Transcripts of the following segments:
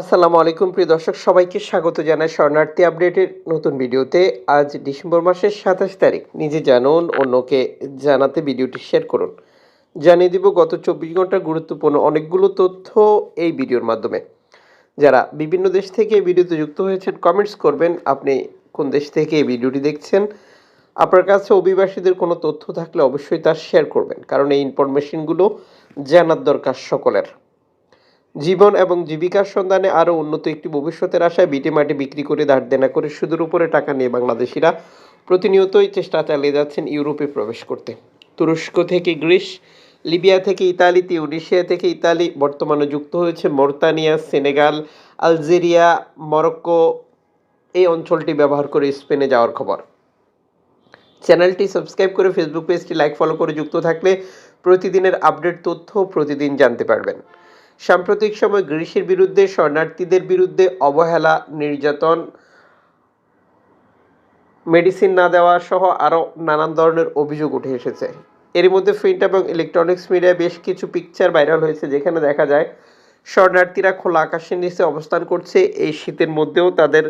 আসসালামু আলাইকুম, প্রিয় দর্শক, সবাইকে স্বাগত জানাই শরণার্থী আপডেটের নতুন ভিডিওতে। আজ ডিসেম্বর মাসের সাতাশ তারিখ। নিজে জানুন, অন্যকে জানাতে ভিডিওটি শেয়ার করুন। জানিয়ে দিব, গত চব্বিশ ঘণ্টার গুরুত্বপূর্ণ অনেকগুলো তথ্য এই ভিডিওর মাধ্যমে। যারা বিভিন্ন দেশ থেকে এই ভিডিওতে যুক্ত হয়েছেন কমেন্টস করবেন, আপনি কোন দেশ থেকে এই ভিডিওটি দেখছেন, আপনার কাছে অভিবাসীদের কোনো তথ্য থাকলে অবশ্যই তা শেয়ার করবেন। কারণ এই ইনফরমেশনগুলো জানার দরকার সকলের। জীবন এবং জীবিকার সন্ধানে আরও উন্নত একটি ভবিষ্যতের আশায় বিটে মাটি বিক্রি করে ধার দেনা করে সুদের উপরে টাকা নিয়ে বাংলাদেশিরা প্রতিনিয়তই চেষ্টা চালিয়ে যাচ্ছেন ইউরোপে প্রবেশ করতে। তুরস্ক থেকে গ্রিস, লিবিয়া থেকে ইতালি তিউনিশিয়া থেকে ইতালি, বর্তমানে যুক্ত হয়েছে মর্তানিয়া, সেনেগাল, আলজেরিয়া, মরক্কো, এই অঞ্চলটি ব্যবহার করে স্পেনে যাওয়ার খবর। চ্যানেলটি সাবস্ক্রাইব করে ফেসবুক পেজটি লাইক, ফলো করে যুক্ত থাকলে প্রতিদিনের আপডেট তথ্য প্রতিদিন জানতে পারবেন। সাম্প্রতিক সময় গ্রিসের বিরুদ্ধে, শরণার্থীদের বিরুদ্ধে অবহেলা, নির্যাতন, মেডিসিন না দেওয়া সহ আরও নানান ধরনের অভিযোগ উঠে এসেছে। এরই মধ্যে প্রিন্ট এবং ইলেকট্রনিক্স মিডিয়ায় বেশ কিছু পিকচার ভাইরাল হয়েছে, যেখানে দেখা যায় শরণার্থীরা খোলা আকাশের নিচে অবস্থান করছে। এই শীতের মধ্যেও তাদের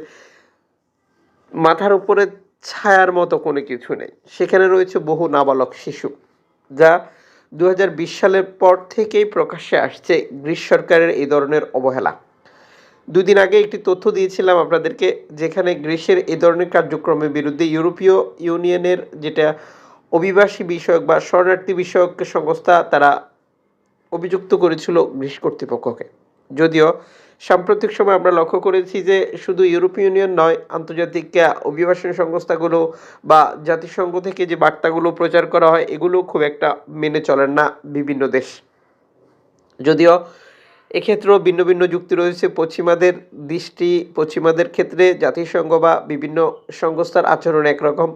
মাথার উপরে ছায়ার মতো কোনো কিছু নেই। সেখানে রয়েছে বহু নাবালক শিশু, যা দু হাজার বিশ সালের পর থেকেই প্রকাশ্যে আসছে গ্রিস সরকারের এই ধরনের অবহেলা। দুদিন আগে একটি তথ্য দিয়েছিলাম আপনাদেরকে, যেখানে গ্রিসের এই ধরনের কার্যক্রমের বিরুদ্ধে ইউরোপীয় ইউনিয়নের যেটা অভিবাসী বিষয়ক বা শরণার্থী বিষয়ক সংস্থা, তারা অভিযুক্ত করেছিল গ্রিস কর্তৃপক্ষকে। যদিও সাম্প্রতিক সময় আমরা লক্ষ্য করেছি যে শুধু ইউরোপীয় ইউনিয়ন নয়, আন্তর্জাতিক অভিবাসন সংস্থাগুলো বা জাতিসংঘ থেকে যে বার্তাগুলো প্রচার করা হয়, এগুলো খুব একটা মেনে চলেন না বিভিন্ন দেশ। যদিও এক্ষেত্রেও ভিন্ন ভিন্ন যুক্তি রয়েছে, পশ্চিমাদের দৃষ্টি, পশ্চিমাদের ক্ষেত্রে জাতিসংঘ বা বিভিন্ন সংস্থার আচরণ একরকম,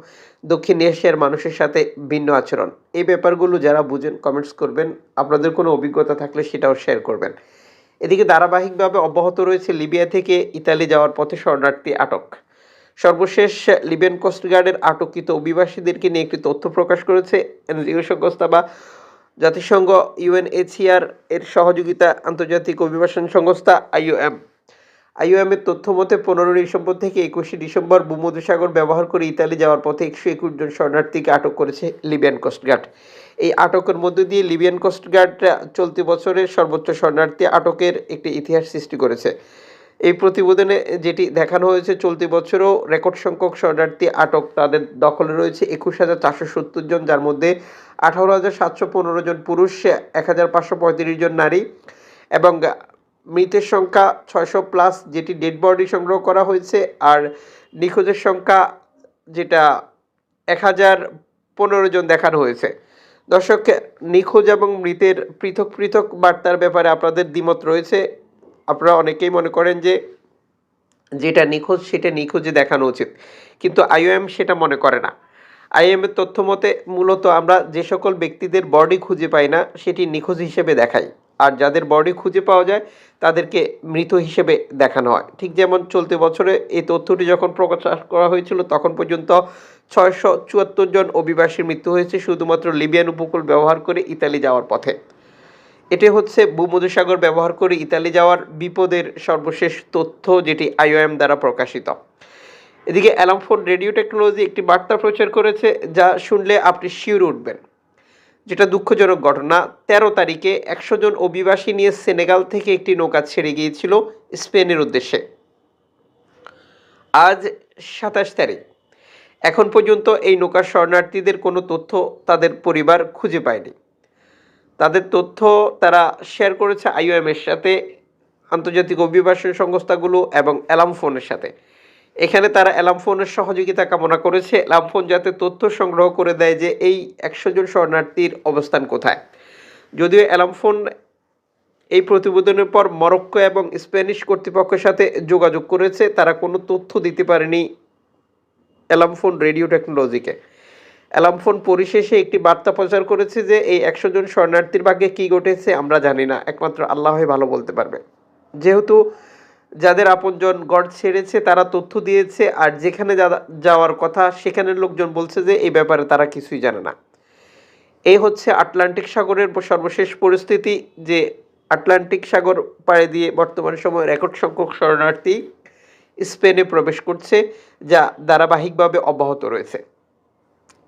দক্ষিণ এশিয়ার মানুষের সাথে ভিন্ন আচরণ। এই ব্যাপারগুলো যারা বুঝেন কমেন্টস করবেন, আপনাদের কোনো অভিজ্ঞতা থাকলে সেটাও শেয়ার করবেন। এদিকে ধারাবাহিকভাবে অব্যাহত রয়েছে লিবিয়া থেকে ইতালি যাওয়ার পথে শরণার্থী আটক। সর্বশেষ লিবিয়ান কোস্টগার্ডের আটককৃত অভিবাসীদেরকে নিয়ে একটি তথ্য প্রকাশ করেছে এনজিও সংস্থা বা জাতিসংঘ ইউএনএইচসিআর এর সহযোগিতা আন্তর্জাতিক অভিবাসন সংস্থা আইওএম। আইওএম এর তথ্য মতে পনেরো ডিসেম্বর থেকে একুশে ডিসেম্বর ভূমধ্যসাগর ব্যবহার করে ইতালি যাওয়ার পথে একশো একুশ জন শরণার্থীকে আটক করেছে লিবিয়ান কোস্টগার্ড এই আটকের মধ্য দিয়ে লিবিয়ান কোস্টগার্ড চলতি বছরের সর্বোচ্চ শরণার্থী আটকের একটি ইতিহাস সৃষ্টি করেছে। এই প্রতিবেদনে যেটি দেখানো হয়েছে, চলতি বছরও রেকর্ড সংখ্যক শরণার্থী আটক তাদের দখলে রয়েছে একুশ হাজার চারশো সত্তর জন, যার মধ্যে আঠারো হাজার সাতশো পনেরো জন পুরুষ, এক হাজার পাঁচশো পঁয়ত্রিশ জন নারী এবং মৃতের সংখ্যা ছয়শো প্লাস, যেটি ডেড বডি সংগ্রহ করা হয়েছে, আর নিখোঁজের সংখ্যা যেটা এক হাজার পনেরো জন দেখানো হয়েছে। দর্শক, নিখোঁজ এবং মৃতের পৃথক পৃথক বার্তার ব্যাপারে আপনাদের দ্বিমত রয়েছে। আপনারা অনেকেই মনে করেন যে যেটা নিখোঁজ, সেটা নিখোঁজে দেখানো উচিত। কিন্তু আইওএম সেটা মনে করে না। আইএম এর তথ্য মতে, মূলত আমরা যে সকল ব্যক্তিদের বডি খুঁজে পাই না, সেটি নিখোঁজ হিসেবে দেখাই। আর যাদের বডি খুঁজে পাওয়া যায়, তাদেরকে মৃত হিসেবে দেখানো হয়। ঠিক যেমন চলতি বছরে এই তথ্যটি যখন প্রকাশ করা হয়েছিল, তখন পর্যন্ত ছয়শো চুয়াত্তর জন অভিবাসীর মৃত্যু হয়েছে, শুধুমাত্র লিবিয়ান উপকূল ব্যবহার করে ইতালি যাওয়ার পথে। এটি হচ্ছে ভূমধ্যসাগর ব্যবহার করে ইতালি যাওয়ার বিপদের সর্বশেষ তথ্য যেটি আইওএম দ্বারা প্রকাশিত। এদিকে অ্যালামফোন রেডিও টেকনোলজি একটি বার্তা প্রচার করেছে, যা শুনলে আপনি শিউরে উঠবেন। যেটা দুঃখজনক ঘটনা, তেরো তারিখে একশো জন অভিবাসী নিয়ে সেনেগাল থেকে একটি নৌকা ছেড়ে গিয়েছিল স্পেনের উদ্দেশ্যে। আজ সাতাশ তারিখ। এখন পর্যন্ত এই নৌকার শরণার্থীদের কোনো তথ্য তাদের পরিবার খুঁজে পায়নি। তাদের তথ্য তারা শেয়ার করেছে আইওএম এর সাথে, আন্তর্জাতিক অভিবাসন সংস্থাগুলো এবং অ্যালাম ফোনের সাথে। এখানে তারা অ্যালাম ফোনের সহযোগিতা কামনা করেছে। অ্যালাম ফোন যাতে তথ্য সংগ্রহ করে দেয় যে এই একশো জন শরণার্থীর অবস্থান কোথায়। যদিও অ্যালাম ফোন এই প্রতিবেদনের পর মরক্কো এবং স্প্যানিশ কর্তৃপক্ষের সাথে যোগাযোগ করেছে, তারা কোনো তথ্য দিতে পারেনি অ্যালাম ফোন রেডিও টেকনোলজিকে। অ্যালাম ফোন পরিশেষে একটি বার্তা প্রচার করেছে যে এই একশো জন শরণার্থীর ভাগ্যে কী ঘটেছে আমরা জানি না, একমাত্র আল্লাহই ভালো বলতে পারবে। যেহেতু যাদের আপনজন গড় ছেড়েছে, তারা তথ্য দিয়েছে আর যেখানে যাওয়ার কথা, সেখানের লোকজন বলছে যে, এই ব্যাপারে তারা কিছুই জানে না। এই হচ্ছে আটলান্টিক সাগরের সর্বশেষ পরিস্থিতি, যে আটলান্টিক সাগর পাড়ি দিয়ে বর্তমান সময়ে রেকর্ড সংখ্যক শরণার্থী স্পেনে প্রবেশ করছে, যা ধারাবাহিকভাবে অব্যাহত রয়েছে।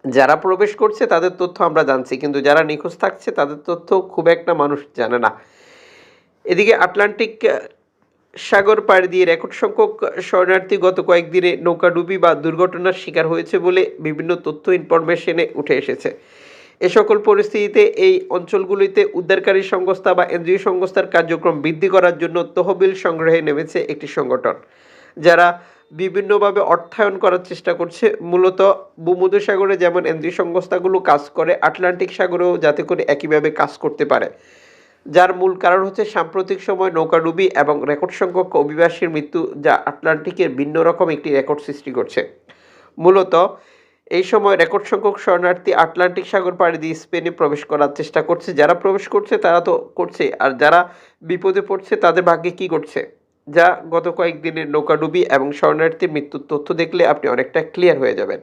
যারা প্রবেশ করছে, তাদের তথ্য আমরা জানছি, কিন্তু যারা নিখোঁজ থাকছে, তাদের তথ্য খুব একটা মানুষ জানে না। এদিকে আটলান্টিক সাগর পাড়ি দিয়ে রেকর্ড সংখ্যক শরণার্থী গত কয়েকদিনে নৌকাডুবি বা দুর্ঘটনার শিকার হয়েছে বলে বিভিন্ন তথ্য ইনফরমেশনে উঠে এসেছে। এ সকল পরিস্থিতিতে এই অঞ্চলগুলিতে উদ্ধারকারী সংস্থা বা এনজিও সংস্থার কার্যক্রম বৃদ্ধি করার জন্য তহবিল সংগ্রহে নেমেছে একটি সংগঠন, যারা বিভিন্নভাবে অর্থায়ন করার চেষ্টা করছে। মূলত ভূমধ্যসাগরে যেমন এনজিও সংস্থাগুলো কাজ করে, আটলান্টিক সাগরেও যাতে করে একইভাবে কাজ করতে পারে। যার মূল কারণ হচ্ছে সাম্প্রতিক সময় নৌকাডুবি এবং রেকর্ড সংখ্যক অভিবাসীর মৃত্যু যা আটলান্টিকের ভিন্ন রকম একটি রেকর্ড সৃষ্টি করছে। মূলত, এই সময় রেকর্ড সংখ্যক শরণার্থী আটলান্টিক সাগর পাড়ি দিয়ে স্পেনে প্রবেশ করার চেষ্টা করছে। যারা প্রবেশ করছে, তারা তো করছে, আর যারা বিপদে পড়ছে, তাদের ভাগ্যে কি করছে যা গত কয়েকদিনের নৌকাডুবি এবং শরণার্থীর মৃত্যুর তথ্য দেখলে আপনি অনেকটা ক্লিয়ার হয়ে যাবেন।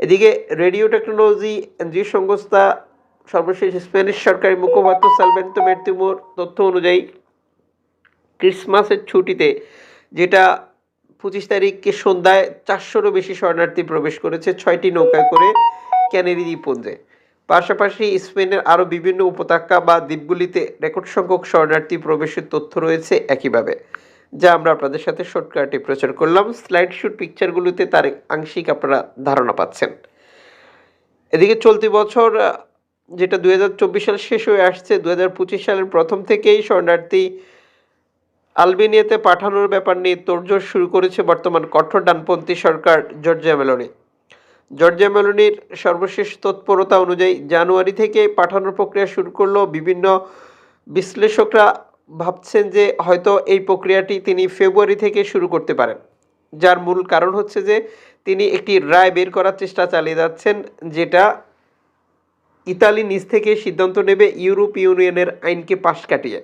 এদিকে, রেডিও টেকনোলজি, এনজিও সংস্থা সর্বশেষ স্প্যানিশ সরকারি মুখপাত্র সালভেন্তো মের্তিমোর তথ্য অনুযায়ী ক্রিসমাসের ছুটিতে, যেটা পঁচিশ তারিখে সন্ধ্যায় চারশোরও বেশি শরণার্থী প্রবেশ করেছে ছয়টি নৌকায় করে ক্যানেরি দ্বীপপুঞ্জে পাশাপাশি স্পেনের আরও বিভিন্ন উপত্যকা বা দ্বীপগুলিতে রেকর্ড সংখ্যক শরণার্থী প্রবেশের তথ্য রয়েছে একইভাবে, যা আমরা আপনাদের সাথে শর্টকাটে প্রচার করলাম। স্লাইড শুট পিকচারগুলোতে তার আংশিক আপনারা ধারণা পাচ্ছেন। এদিকে চলতি বছর যেটা দু হাজার চব্বিশ সাল শেষ হয়ে আসছে দু হাজার পঁচিশ সালের প্রথম থেকেই শরণার্থী আলবেনিয়াতে পাঠানোর ব্যাপার নিয়ে তোড়জোড় শুরু করেছে বর্তমান কঠোর ডানপন্থী সরকার জর্জিয়া মেলোনি। জর্জিয়া মেলোনির সর্বশেষ তৎপরতা অনুযায়ী জানুয়ারি থেকে পাঠানোর প্রক্রিয়া শুরু করল। বিভিন্ন বিশ্লেষকরা ভাবছেন যে হয়তো এই প্রক্রিয়াটি তিনি ফেব্রুয়ারি থেকে শুরু করতে পারেন। যার মূল কারণ হচ্ছে যে তিনি একটি রায় বের করার চেষ্টা চালিয়ে যাচ্ছেন, যেটা ইতালি নিজ থেকে সিদ্ধান্ত নেবে ইউরোপ ইউনিয়নের আইনকে পাশ কাটিয়ে।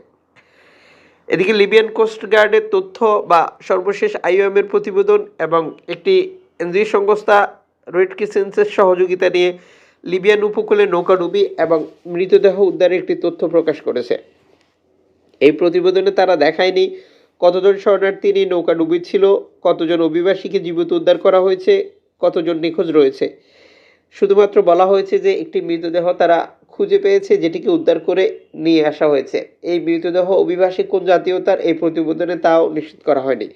এদিকে লিবিয়ান কোস্ট গার্ডের তথ্য বা সর্বশেষ আইওএম এর প্রতিবেদন এবং একটি এনজিও সংস্থা রেড ক্রিসেন্সের সহযোগিতা নিয়ে লিবিয়ান উপকূলে নৌকাডুবি এবং মৃতদেহ উদ্ধারের একটি তথ্য প্রকাশ করেছে। এই প্রতিবেদনে তারা দেখায়নি কতজন শরণার্থী নিয়ে নৌকাডুবি ছিল কতজন অভিবাসীকে জীবিত উদ্ধার করা হয়েছে, কতজন নিখোঁজ রয়েছে। শুধুমাত্র বলা হয়েছে যে একটি মৃতদেহ তারা খুঁজে পেয়েছে, যেটিকে উদ্ধার করে নিয়ে আসা হয়েছে। এই মৃতদেহ অভিবাসী কোন জাতীয়তার এই প্রতিবেদনে তাও নিশ্চিত করা হয়নি।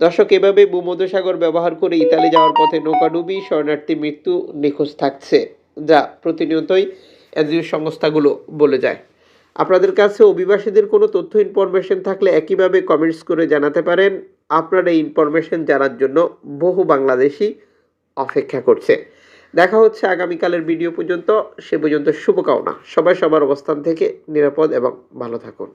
দর্শক, এভাবে ভূমধ্যসাগর ব্যবহার করে ইতালি যাওয়ার পথে নৌকাডুবি শরণার্থী মৃত্যু নিখোঁজ থাকছে, যা প্রতিনিয়তই এনজিও সংস্থাগুলো বলে যায়। আপনাদের কাছে অভিবাসীদের কোনো তথ্য ইনফরমেশন থাকলে একইভাবে কমেন্টস করে জানাতে পারেন। আপনার এই ইনফরমেশন জানার জন্য বহু বাংলাদেশি অপেক্ষা করছে। দেখা হচ্ছে আগামীকালের ভিডিও পর্যন্ত, সে পর্যন্ত শুভকামনা। সবাই সবার অবস্থান থেকে নিরাপদ এবং ভালো থাকুন।